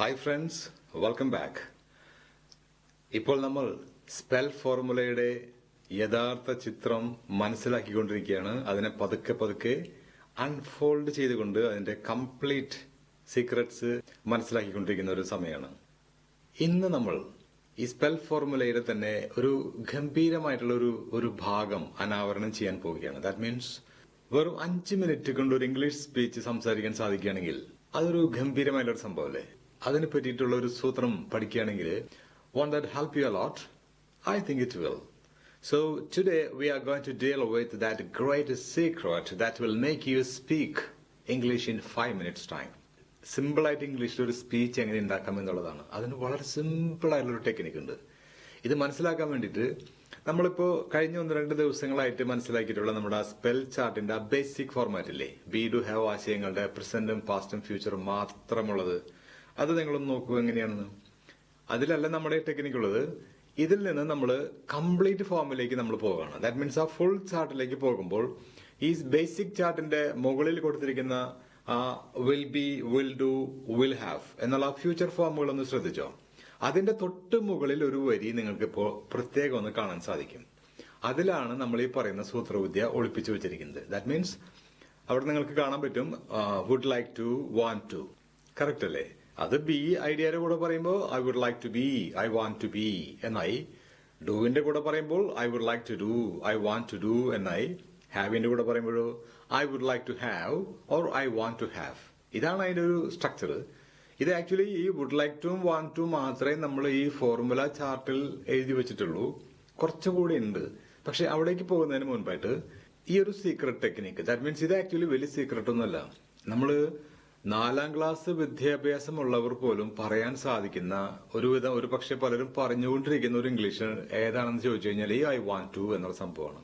Hi friends welcome back ഇപ്പോൾ നമ്മൾ spell ഫോർമുലയുടെ യഥാർത്ഥ ചിത്രം മനസ്സിലാക്കിക്കൊണ്ടിരിക്കുകയാണ്. അതിനെ പതുക്കെ പതുക്കെ അൺഫോൾഡ് ചെയ്തുകൊണ്ട് അതിന്റെ കംപ്ലീറ്റ് സീക്രട്സ് മനസ്സിലാക്കിക്കൊണ്ടിരിക്കുന്ന ഒരു സമയമാണ്. ഇന്ന് നമ്മൾ ഈ സ്പെൽ ഫോർമുലയുടെ തന്നെ ഒരു ഗംഭീരമായിട്ടുള്ള ഒരു ഒരു ഭാഗം അനാവരണം ചെയ്യാൻ പോവുകയാണ്. ദാറ്റ് മീൻസ് വെറും അഞ്ച് മിനിറ്റ് കൊണ്ട് ഒരു ഇംഗ്ലീഷ് സ്പീച്ച് സംസാരിക്കാൻ സാധിക്കുകയാണെങ്കിൽ അതൊരു ഗംഭീരമായിട്ടുള്ള സംഭവമല്ലേ? അതിനെ പറ്റിയിട്ടുള്ള ഒരു സൂത്രം പഠിക്കുകയാണെങ്കിൽ one that help you a lot I think it will so today we are going to deal with that great secret that will make you speak English in five minutes time സിമ്പിളായിട്ട് ഇംഗ്ലീഷിൽ ഒരു speech എങ്ങനെ ഉണ്ടാക്കാം എന്നുള്ളതാണ്. അതിന് വളരെ ഒരു technique ഉണ്ട്. ഇത് മനസ്സിലാക്കാൻ വേണ്ടിയിട്ട് നമ്മളിപ്പോൾ കഴിഞ്ഞ ഒന്ന് രണ്ട് ദിവസങ്ങളായിട്ട് മനസ്സിലാക്കിയിട്ടുള്ള നമ്മുടെ സ്പെൽ ചാർട്ടിന്റെ ബേസിക് ഫോർമാറ്റ് ഇല്ലേ? ബി ഡു ഹാവ് ആശയങ്ങളുടെ പ്രസന്റും പാസ്റ്റും ഫ്യൂച്ചറും മാത്രമുള്ളത് അത് നിങ്ങളൊന്ന് നോക്കുക എങ്ങനെയാണെന്ന്. അതിലല്ല നമ്മുടെ ടെക്നിക്ക് ഉള്ളത്. ഇതിൽ നിന്ന് നമ്മൾ കംപ്ലീറ്റ് ഫോമിലേക്ക് നമ്മൾ പോവുകയാണ്. ദാറ്റ് മീൻസ് ആ ഫുൾ ചാർട്ടിലേക്ക് പോകുമ്പോൾ ഈ ബേസിക് ചാർട്ടിന്റെ മുകളിൽ കൊടുത്തിരിക്കുന്ന ആ will be will do will have എന്നുള്ള ഫ്യൂച്ചർ ഫോമുകൾ ഒന്ന് ശ്രദ്ധിച്ചോ. അതിന്റെ തൊട്ട് മുകളിൽ ഒരു വരി നിങ്ങൾക്ക് ഇപ്പോൾ പ്രത്യേകം ഒന്ന് കാണാൻ സാധിക്കും. അതിലാണ് നമ്മൾ ഈ പറയുന്ന സൂത്രവിദ്യ ഒളിപ്പിച്ചു വെച്ചിരിക്കുന്നത്. ദാറ്റ് മീൻസ് അവിടെ നിങ്ങൾക്ക് കാണാൻ പറ്റും would like to want to correct അല്ലേ? അത് ബി ഐഡിയയുടെ കൂടെ പറയുമ്പോൾ I would like to be I want to be എന്നായി. ഡൂവിന്റെ കൂടെ പറയുമ്പോൾ I would like to do I want to do എന്നായി. ഹാവിന്റെ കൂടെ പറയുമ്പോഴോ I would like to have or I want to have ഇതാണ് അതിന്റെ ഒരു സ്ട്രക്ചർ ഇത് ആക്ച്വലി ഈ would like to want to മാത്രമേ നമ്മൾ ഈ ഫോർമുല ചാർട്ടിൽ എഴുതി വെച്ചിട്ടുള്ളൂ. കുറച്ചുകൂടി ഉണ്ട്. പക്ഷെ അവിടേക്ക് പോകുന്നതിന് മുൻപായിട്ട് ഈ ഒരു സീക്രട്ട് ടെക്നിക്ക് ദാറ്റ് മീൻസ് ഇത് ആക്ച്വലി വലിയ സീക്രട്ട് ഒന്നുമല്ല. നമ്മൾ നാലാം ക്ലാസ് വിദ്യാഭ്യാസമുള്ളവർ പോലും പറയാൻ സാധിക്കുന്ന ഒരുവിധം ഒരു പക്ഷെ പലരും പറഞ്ഞുകൊണ്ടിരിക്കുന്ന ഒരു ഇംഗ്ലീഷ് ഏതാണെന്ന് ചോദിച്ചു കഴിഞ്ഞാൽ ഈ ഐ വാണ്ട് ടു എന്നുള്ള സംഭവമാണ്.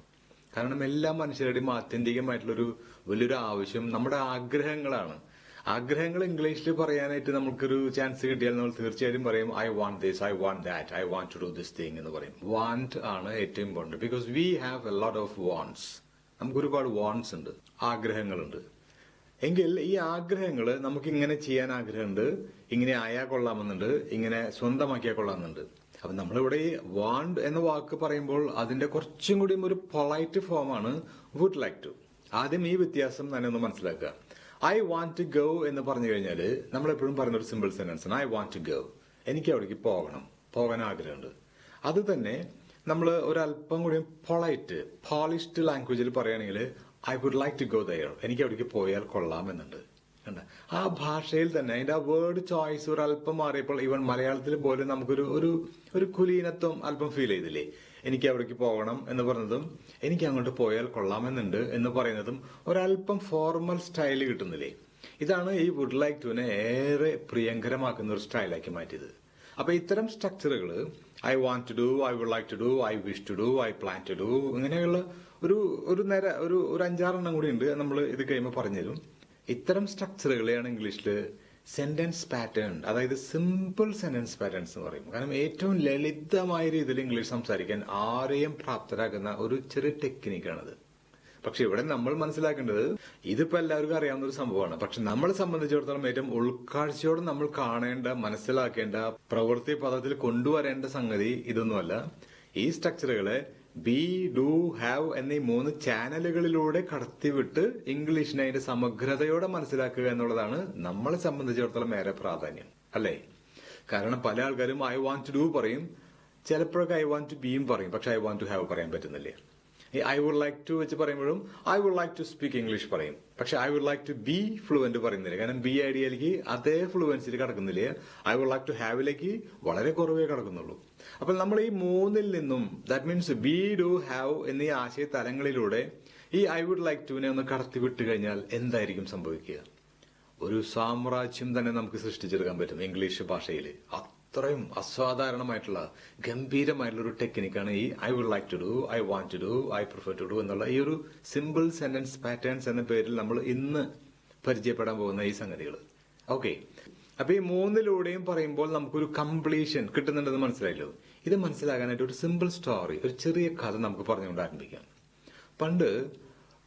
കാരണം എല്ലാ മനുഷ്യരുടെയും ആത്യന്തികമായിട്ടുള്ളൊരു വലിയൊരു ആവശ്യം നമ്മുടെ ആഗ്രഹങ്ങളാണ്. ആഗ്രഹങ്ങൾ ഇംഗ്ലീഷിൽ പറയാനായിട്ട് നമുക്കൊരു ചാൻസ് കിട്ടിയാൽ നമ്മൾ തീർച്ചയായും പറയും I want this I want that I want to do this thing എന്ന് പറയും. വാണ്ട് ആണ് ഏറ്റവും important because we have a lot of wants നമുക്കൊരുപാട് വാണ്ട്സ് ഉണ്ട് ആഗ്രഹങ്ങളുണ്ട്. എങ്കിൽ ഈ ആഗ്രഹങ്ങൾ നമുക്ക് ഇങ്ങനെ ചെയ്യാൻ ആഗ്രഹമുണ്ട് ഇങ്ങനെ ആയാൽ കൊള്ളാമെന്നുണ്ട് ഇങ്ങനെ സ്വന്തമാക്കിയാൽ കൊള്ളാമെന്നുണ്ട്. അപ്പൊ നമ്മളിവിടെ ഈ വാണ്ട് എന്ന വാക്ക് പറയുമ്പോൾ അതിന്റെ കുറച്ചും കൂടിയും ഒരു പൊളൈറ്റ് ഫോമാണ് വുഡ് ലൈക്ക് ടു ആദ്യം ഈ വ്യത്യാസം തന്നെ ഒന്ന് മനസ്സിലാക്കുക. ഐ വാണ്ട് ടു ഗോ എന്ന് പറഞ്ഞു കഴിഞ്ഞാൽ നമ്മൾ എപ്പോഴും പറയുന്ന ഒരു സിമ്പിൾ സെന്റൻസ് ആണ്. ഐ വാണ്ട് ടു ഗോ എനിക്ക് അവിടേക്ക് പോകണം. പോകാൻ ആഗ്രഹമുണ്ട്. അത് തന്നെ നമ്മൾ ഒരല്പം കൂടി പൊളൈറ്റ് പോളിഷ്ഡ് ലാംഗ്വേജിൽ പറയുകയാണെങ്കിൽ I would like to go there എനിക്ക് അവിടേക്ക് പോയാൽ കൊള്ളാമെന്നുണ്ട്. കണ്ട? ആ ഭാഷയിൽ തന്നെ അതിന്റെ ആ വേർഡ് ചോയ്സ് ഒരു അല്പം മാറിയപ്പോൾ ഈവൻ മലയാളത്തിൽ പോലും നമുക്കൊരു ഒരു ഒരു കുലീനത്വം അല്പം ഫീൽ ചെയ്തില്ലേ? എനിക്ക് അവിടേക്ക് പോകണം എന്ന് പറഞ്ഞതും എനിക്ക് അങ്ങോട്ട് പോയാൽ കൊള്ളാമെന്നുണ്ട് എന്ന് പറയുന്നതും ഒരല്പം ഫോർമൽ സ്റ്റൈൽ കിട്ടുന്നില്ലേ? ഇതാണ് ഈ വുഡ് ലൈക്ക് ടുവിനെ ഏറെ പ്രിയങ്കരമാക്കുന്ന ഒരു സ്റ്റൈലാക്കി മാറ്റിയത്. അപ്പൊ ഇത്തരം സ്ട്രക്ചറുകൾ I want to do I would like to do I wish to do I plan to do ഇങ്ങനെയുള്ള ഒരു ഒരു നേര ഒരു ഒരു അഞ്ചാറെണ്ണം കൂടി ഉണ്ട് നമ്മൾ ഇത് കഴിയുമ്പോൾ പറഞ്ഞുതരും. ഇത്തരം സ്ട്രക്ചറുകളെയാണ് ഇംഗ്ലീഷിൽ സെന്റൻസ് പാറ്റേൺ അതായത് സിമ്പിൾ സെന്റൻസ് പാറ്റേൺസ് എന്ന് പറയും. കാരണം ഏറ്റവും ലളിതമായ രീതിയിൽ ഇംഗ്ലീഷ് സംസാരിക്കാൻ ആരെയും പ്രാപ്തരാക്കുന്ന ഒരു ചെറിയ ടെക്നിക്കാണത് പക്ഷെ ഇവിടെ നമ്മൾ മനസ്സിലാക്കേണ്ടത് ഇതിപ്പോ എല്ലാവർക്കും അറിയാവുന്ന ഒരു സംഭവമാണ്. പക്ഷെ നമ്മളെ സംബന്ധിച്ചിടത്തോളം ഏറ്റവും ഉൾക്കാഴ്ചയോടെ നമ്മൾ കാണേണ്ട മനസ്സിലാക്കേണ്ട പ്രവൃത്തി പദത്തിൽ കൊണ്ടുവരേണ്ട സംഗതി ഇതൊന്നുമല്ല. ഈ സ്ട്രക്ചറുകളെ ബി ഡു ഹാവ് എന്നീ മൂന്ന് ചാനലുകളിലൂടെ കടത്തിവിട്ട് ഇംഗ്ലീഷിനെ അതിന്റെ സമഗ്രതയോടെ മനസ്സിലാക്കുക എന്നുള്ളതാണ് നമ്മളെ സംബന്ധിച്ചിടത്തോളം ഏറെ പ്രാധാന്യം. അല്ലേ? കാരണം പല ആൾക്കാരും ഐ വാണ്ട് ടു ഡു പറയും. ചിലപ്പോഴൊക്കെ ഐ വാണ്ട് ടു ബിയും പറയും. പക്ഷെ ഐ വാണ്ട് ടു ഹാവ് പറയാൻ പറ്റുന്നില്ലേ. ഈ ഐ വുഡ് ലൈക്ക് ടു വെച്ച് പറയുമ്പോഴും I would like to speak English പറയും. പക്ഷെ I would like to be fluent പറയുന്നില്ല. കാരണം ബി ഐഡിയയിലേക്ക് അതേ ഫ്ലുവൻസിൽ കിടക്കുന്നില്ല? ഐ വുഡ് ലൈക്ക് ടു ഹാവിലേക്ക് വളരെ കുറവേ കിടക്കുന്നുള്ളൂ. അപ്പോൾ നമ്മൾ ഈ മൂന്നിൽ നിന്നും that means be do have എന്നീ ആശയ തലങ്ങളിലൂടെ ഈ ഐ വുഡ് ലൈക്ക് ടുവിനെ ഒന്ന് കടത്തി വിട്ട് കഴിഞ്ഞാൽ എന്തായിരിക്കും സംഭവിക്കുക? ഒരു സാമ്രാജ്യം തന്നെ നമുക്ക് സൃഷ്ടിച്ചെടുക്കാൻ പറ്റും ഇംഗ്ലീഷ് ഭാഷയിൽ അത്രയും അസാധാരണമായിട്ടുള്ള ഗംഭീരമായിട്ടുള്ള ഒരു ടെക്നിക്കാണ് ഈ I would like to do I want to do I prefer to do എന്നുള്ള ഈ ഒരു സിമ്പിൾ സെന്റൻസ് പാറ്റേൺസ് എന്ന പേരിൽ നമ്മൾ ഇന്ന് പരിചയപ്പെടാൻ പോകുന്ന ഈ സംഗതികൾ. ഓക്കെ അപ്പൊ ഈ മൂന്നിലൂടെയും പറയുമ്പോൾ നമുക്കൊരു കംപ്ലീഷൻ കിട്ടുന്നുണ്ടെന്ന് മനസ്സിലായല്ലോ? ഇത് മനസ്സിലാകാനായിട്ട് ഒരു സിമ്പിൾ സ്റ്റോറി ഒരു ചെറിയ കഥ നമുക്ക് പറഞ്ഞുകൊണ്ട് ആരംഭിക്കാം. പണ്ട്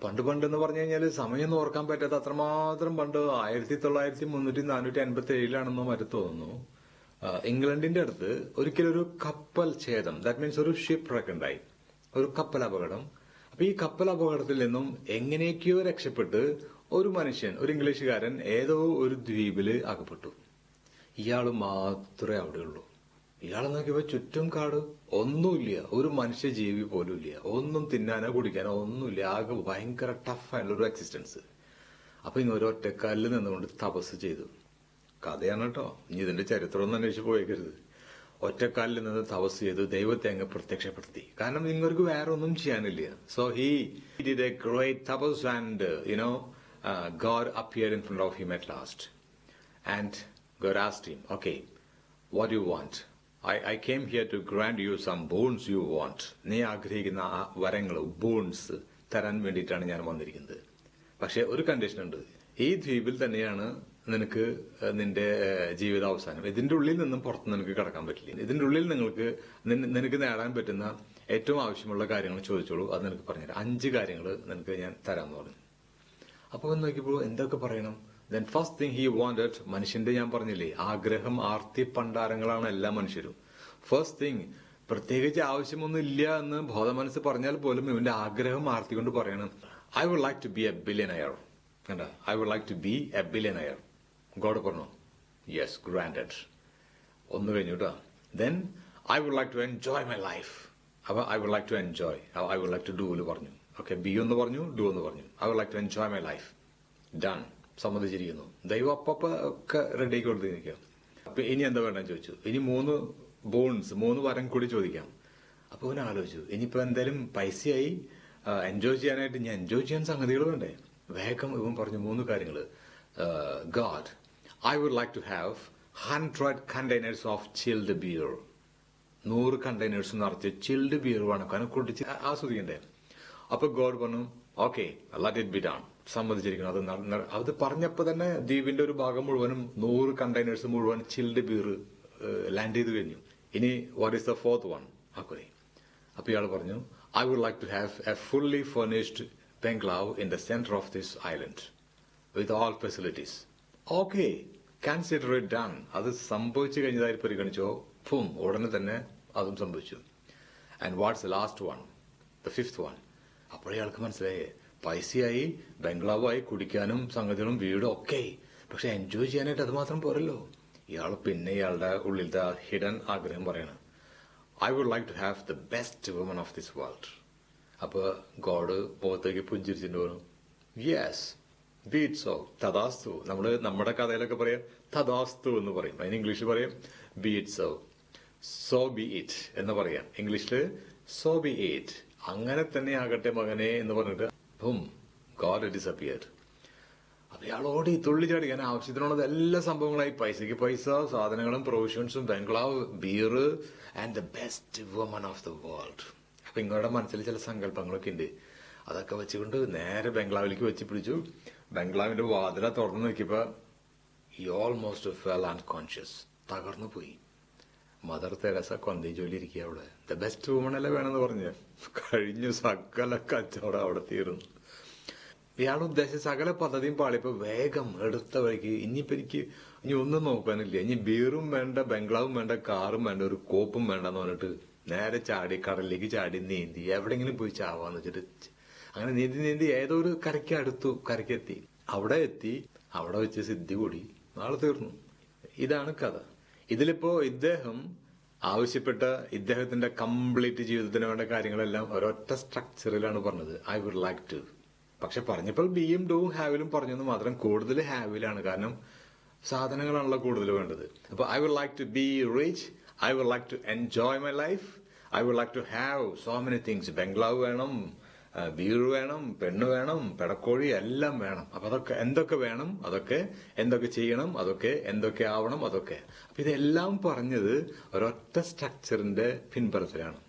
പണ്ട് പണ്ട് എന്ന് പറഞ്ഞു കഴിഞ്ഞാൽ സമയം ഓർക്കാൻ പറ്റാത്ത അത്രമാത്രം പണ്ട് ആയിരത്തി തൊള്ളായിരത്തി മുന്നൂറ്റി നാനൂറ്റി അൻപത്തി ഏഴിലാണെന്നോ മറ്റു തോന്നുന്നു. ഇംഗ്ലണ്ടിന്റെ അടുത്ത് ഒരിക്കലും ഒരു കപ്പൽ ഛേദം ദാറ്റ് മീൻസ് ഒരു ഷിപ്പ് റക്ക് ഉണ്ടായി. ഒരു കപ്പൽ അപകടം. അപ്പൊ ഈ കപ്പൽ അപകടത്തിൽ നിന്നും എങ്ങനെയൊക്കെയോ രക്ഷപ്പെട്ട് ഒരു മനുഷ്യൻ ഒരു ഇംഗ്ലീഷുകാരൻ ഏതോ ഒരു ദ്വീപിൽ അകപ്പെട്ടു. ഇയാൾ മാത്രമേ അവിടെയുള്ളൂ ഇയാളെ നോക്കിയപ്പോ ചുറ്റും കാട്. ഒന്നുമില്ല. ഒരു മനുഷ്യ ജീവി പോലും ഇല്ല ഒന്നും തിന്നാനോ കുടിക്കാനോ ഒന്നുമില്ല. ആകെ ഭയങ്കര ടഫായിട്ടുള്ള ഒരു എക്സിസ്റ്റൻസ് അപ്പൊ ഇങ്ങനെ ഒരു ഒറ്റക്കാലിൽ നിന്നുകൊണ്ട് തപസ് ചെയ്തു. കഥയാണ് കേട്ടോ ഇനി ഇതിന്റെ ചരിത്രം ഒന്നും അന്വേഷിച്ച് പോയേക്കരുത്. ഒറ്റക്കാലിൽ നിന്ന് തപസ് ചെയ്ത് ദൈവത്തെ അങ്ങ് പ്രത്യക്ഷപ്പെടുത്തി. കാരണം നിങ്ങൾക്ക് വേറെ ഒന്നും ചെയ്യാനില്ല. So he did a great tapas and you know God appear in front of him at last and God asked him okay what you want I I came here to grant you some boons you want നീ ആഗ്രഹിക്കുന്ന ആ വരങ്ങൾ bones തരാൻ വേണ്ടിയിട്ടാണ് ഞാൻ വന്നിരിക്കുന്നത്. പക്ഷേ ഒരു കണ്ടീഷൻ ഉണ്ട്. ഈ ദ്വീപിൽ തന്നെയാണ് നിനക്ക് നിന്റെ ജീവിത അവസാനം ഇതിന്റെ ഉള്ളിൽ നിന്നും പുറത്ത് നിനക്ക് കടക്കാൻ പറ്റില്ല. ഇതിന്റെ ഉള്ളിൽ നിങ്ങൾക്ക് നിനക്ക് നേടാൻ പറ്റുന്ന ഏറ്റവും ആവശ്യമുള്ള കാര്യങ്ങൾ ചോദിച്ചോളൂ. അത് നിനക്ക് പറഞ്ഞുതരാം. അഞ്ച് കാര്യങ്ങൾ നിനക്ക് ഞാൻ തരാമെന്ന് പറഞ്ഞു. അപ്പോൾ നോക്കിയപ്പോൾ എന്തൊക്കെ പറയണം? Then first thing he wanted മനുഷ്യന്റെ ഞാൻ പറഞ്ഞില്ലേ ആഗ്രഹം ആർത്തി പണ്ടാരങ്ങളാണ് എല്ലാ മനുഷ്യരും. ഫസ്റ്റ് തിങ് പ്രത്യേകിച്ച് ആവശ്യമൊന്നും ഇല്ല എന്ന് ബോധമനസ് പറഞ്ഞാൽ പോലും ഇവന്റെ ആഗ്രഹം ആർത്തി കൊണ്ട് പറയണം. I would like to be a billionaire കണ്ട? I would like to be a billionaire God പറഞ്ഞു യെസ് ഗ്രാൻഡഡ് ഒന്ന് കഴിഞ്ഞു കേട്ടോ then I would like to enjoy my life അപ്പൊ I would like to enjoy I would like to do എന്ന് പറഞ്ഞു. Okay be എന്ന് പറഞ്ഞു ഡു എന്ന് പറഞ്ഞു. I would like to enjoy my life done സമ്മതിച്ചിരിക്കുന്നു. ദൈവം അപ്പപ്പ ഒക്കെ റെഡിയാക്കി കൊടുത്തിരിക്കുക. അപ്പൊ ഇനി എന്താ വേണ്ടെന്ന് ചോദിച്ചു. ഇനി മൂന്ന് ബോൺസ് മൂന്ന് വരം കൂടി ചോദിക്കാം. അപ്പൊ അവൻ ആലോചിച്ചു. ഇനിയിപ്പോ എന്തായാലും പൈസയായി എൻജോയ് ചെയ്യാനായിട്ട് ഞാൻ എൻജോയ് ചെയ്യാൻ സംഗതികൾ വേണ്ടേ? വേഗം ഇവൻ പറഞ്ഞു മൂന്ന് കാര്യങ്ങൾ God I would like to have hundred containers of chilled beer നൂറ് കണ്ടെയ്നേഴ്സ് നിറച്ച് ചിൽഡ് ബിയർ വേണം. കാരണം കുടിച്ച് ആസ്വദിക്കണ്ടേ? അപ്പൊ ഗോഡ് പറഞ്ഞു okay let it be done സമ്മതിച്ചിരിക്കണം അത് അത് പറഞ്ഞപ്പോ തന്നെ ദ്വീപിന്റെ ഒരു ഭാഗം മുഴുവനും നൂറ് കണ്ടെയ്നേഴ്സ് മുഴുവൻ ചിൽഡ് ബിയർ ലാൻഡ് ചെയ്ത് കഴിഞ്ഞു. ഇനി what is the fourth one അക്കുറി അപ്പൊ ഇയാൾ പറഞ്ഞു I would like to have a fully furnished bungalow in the centre of this island with all facilities okay consider it done അത് സംഭവിച്ചു കഴിഞ്ഞതായി പരിഗണിച്ചോ? ഫും ഉടനെ തന്നെ അതും സംഭവിച്ചു. And what's last one the fifth one അപ്പോഴേ അയാൾക്ക് മനസ്സിലായേ പൈസയായി ബംഗ്ലാവായി കുടിക്കാനും സംഗതികളും വീടും ഒക്കെ. പക്ഷെ എൻജോയ് ചെയ്യാനായിട്ട് അത് മാത്രം പോരല്ലോ. ഇയാൾ പിന്നെ ഇയാളുടെ ഉള്ളിലത്തെ ഹിഡൻ ആഗ്രഹം പറയണം. I would like to have the best woman of this world അപ്പൊ ഗോഡ് മുഖത്തേക്ക് പുഞ്ചിരിച്ചിട്ട് പറഞ്ഞു യെസ് ബീറ്റ് സോ തഥാസ്തു നമ്മൾ നമ്മുടെ കഥയിലൊക്കെ പറയാം തഥാസ്തു എന്ന് പറയും. അതിന് ഇംഗ്ലീഷിൽ പറയും ബീറ്റ്സോ. സോ ബി ഇറ്റ് എന്ന് പറയാം. ഇംഗ്ലീഷിൽ സോ ബി ഇറ്റ്. അങ്ങനെ തന്നെ ആകട്ടെ മകനെ എന്ന് പറഞ്ഞിട്ട് ഹും ഗോഡ് ഡിസപ്പിയർ അപ്പൊ ഇയാൾ തുള്ളി ചാടി. ഞാൻ ആവശ്യത്തിനുള്ളത് എല്ലാ സംഭവങ്ങളായി. പൈസക്ക് പൈസ സാധനങ്ങളും പ്രൊവിഷൻസും bungalow beer and the best woman of the world അപ്പൊ നിങ്ങളുടെ മനസ്സിൽ ചില സങ്കല്പങ്ങളൊക്കെ ഉണ്ട് അതൊക്കെ വെച്ചുകൊണ്ട് നേരെ ബംഗ്ലാവിലേക്ക് വെച്ച് പിടിച്ചു. ബംഗ്ലാവിന്റെ വാതില തുറന്നു നോക്കിയപ്പോ ഈ ഓൾമോസ്റ്റ് ഫെൽ അൺകോൺഷ്യസ് തകർന്നു പോയി. മദർ തെരസ കൊന്തയും ജോലി ഇരിക്കുക അവിടെ. ദ ബെസ്റ്റ് വുമൺ അല്ലേ വേണമെന്ന് പറഞ്ഞു. കഴിഞ്ഞു സകല കച്ചവടം അവിടെ തീർന്നു. ഇയാൾ ഉദ്ദേശിച്ച സകല പദ്ധതിയും പാളിപ്പോ വേഗം എടുത്ത വഴിക്ക് ഇനിയിപ്പോ എനിക്ക് ഇനി ഒന്നും നോക്കാനില്ല. ഇനി ബീറും വേണ്ട ബംഗ്ലാവും വേണ്ട കാറും വേണ്ട ഒരു കോപ്പും വേണ്ടെന്ന് പറഞ്ഞിട്ട് നേരെ ചാടി കടലിലേക്ക് ചാടി നീന്തി. എവിടെങ്കിലും പോയി ചാവാന്ന് വെച്ചിട്ട് അങ്ങനെ നീന്തി നീന്തി ഏതോ ഒരു കരയ്ക്ക് അടുത്തു കരയ്ക്കെത്തി. അവിടെ എത്തി അവിടെ വെച്ച് സിദ്ധി കൂടി. നാളെ തീർന്നു. ഇതാണ് കഥ. ഇതിലിപ്പോ ഇദ്ദേഹം ആവശ്യപ്പെട്ട ഇദ്ദേഹത്തിന്റെ കംപ്ലീറ്റ് ജീവിതത്തിന് വേണ്ട കാര്യങ്ങളെല്ലാം ഒരൊറ്റ സ്ട്രക്ചറിലാണ് പറഞ്ഞത്. ഐ വുഡ് ലൈക്ക് ടു പക്ഷെ പറഞ്ഞപ്പോൾ ബിയും ഡോവും ഹാവിലും പറഞ്ഞെന്ന് മാത്രം കൂടുതൽ ഹാവിലാണ് കാരണം സാധനങ്ങളാണല്ലോ കൂടുതൽ വേണ്ടത്. അപ്പൊ I would like to be rich I would like to enjoy my life I would like to have so many things bungalow വേണം. ബീർ വേണം പെണ്ണ് വേണം പെടക്കോഴി എല്ലാം വേണം. അപ്പൊ അതൊക്കെ എന്തൊക്കെ വേണം അതൊക്കെ എന്തൊക്കെ ചെയ്യണം അതൊക്കെ എന്തൊക്കെ ആവണം അതൊക്കെ. അപ്പൊ ഇതെല്ലാം പറഞ്ഞത് ഒരൊറ്റ സ്ട്രക്ചറിന്റെ പിൻപറത്തിലാണ്